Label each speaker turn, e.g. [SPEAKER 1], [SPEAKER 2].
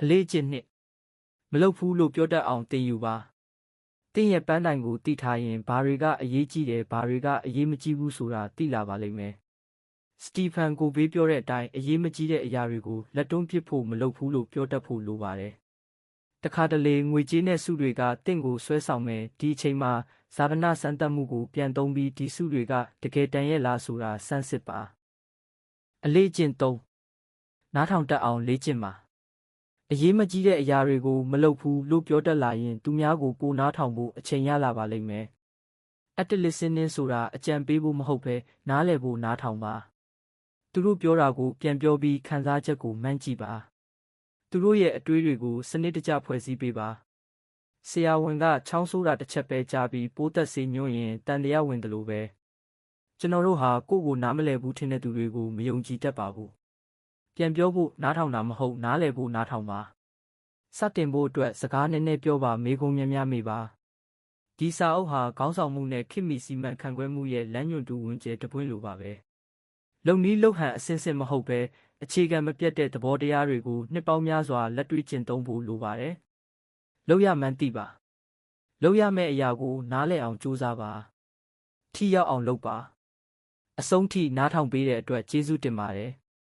[SPEAKER 1] အလေးအကျင့်နှစ်မလုပ်ဘူးလို့ပြောတတ်အောင်သင်ယူပါသင်ရဲ့ပန်းတိုင်ကိုတိထားရင်ဘာတွေကအရေးကြီးတယ်ဘာတွေကအရေးမကြီးဘူးဆိုတာသိလာပါလိမ့်မယ်စတီဖန်ကိုဘေးပြောတဲ့အတိုင်းအရေးမကြီးတဲ့အရာတွေကိုလက်တွန်းပစ်ဖို့မလုပ်ဘူးလို့ပြောတတ်ဖို့လိုပါတယ်တခါတလေငွေကြေးနဲ့စုတွေကတင့်ကိုဆွဲဆောင်မယ်ဒီအချိန်မှာဇာဗနာစံတက်မှုကိုပြန်သုံးပြီးဒီစုတွေကတကယ်တန်ရဲ့လားဆိုတာစမ်းစစ်ပါအလေးအကျင့်သုံးနားထောင်တတ်အောင်လေ့ကျင့်ပါ အရေးမကြီးတဲ့အရာတွေကိုမလုပ်ဘူးလို့ပြောတတ်လာရင် သူများကိုပိုနားထောင်ဖို့အချိန်ရလာပါလိမ့်မယ်။ active listening ဆိုတာအကြံပေးဖို့မဟုတ်ဘဲနားလည်ဖို့နားထောင်ပါ။သူတို့ပြောတာကိုပြန်ပြောပြီးခံစားချက်ကိုမှန်းကြည့်ပါ။သူတို့ရဲ့အတွေးတွေကိုစနစ်တကျဖွဲ့စည်းပေးပါ။ဆရာဝန်ကချောင်းဆိုးတာတစ်ချက်ပဲကြားပြီးပိုးသက်စေညွှန်းရင်တန်တရားဝင်တယ်လို့ပဲ။ကျွန်တော်တို့ဟာကိုယ့်ကိုနားမလည်ဘူးထင်တဲ့သူတွေကိုမယုံကြည်တတ်ပါဘူး။ ပြန်ပြောဖို့နားထောင်တာမဟုတ်နားလည်ဖို့နားထောင်ပါစတင်ဖို့အတွက်စကားနည်းနည်းပြောပါမေကုံများများမေးပါဒီစာအုပ်ဟာခေါင်းဆောင်မှုနဲ့ခင်မီစီမံခန့်ခွဲမှုရဲ့လမ်းညွှန်တူဝင်ကျဲတပွင့်လိုပါပဲလုံနီးလုံဟန်အစင်းစင်မဟုတ်ပဲအခြေခံမပြတ်တဲ့သဘောတရားတွေကိုနှစ်ပေါင်းများစွာလက်တွေ့ကျင့်သုံးဖို့လိုပါတယ်လောက်ရမှန်းသိပါလောက်ရမယ့်အရာကို နားလည်အောင်ကြိုးစားပါထိရောက်အောင်လုပ်ပါအဆုံးထိနားထောင်ပေးတဲ့အတွက်ကျေးဇူးတင်ပါတယ်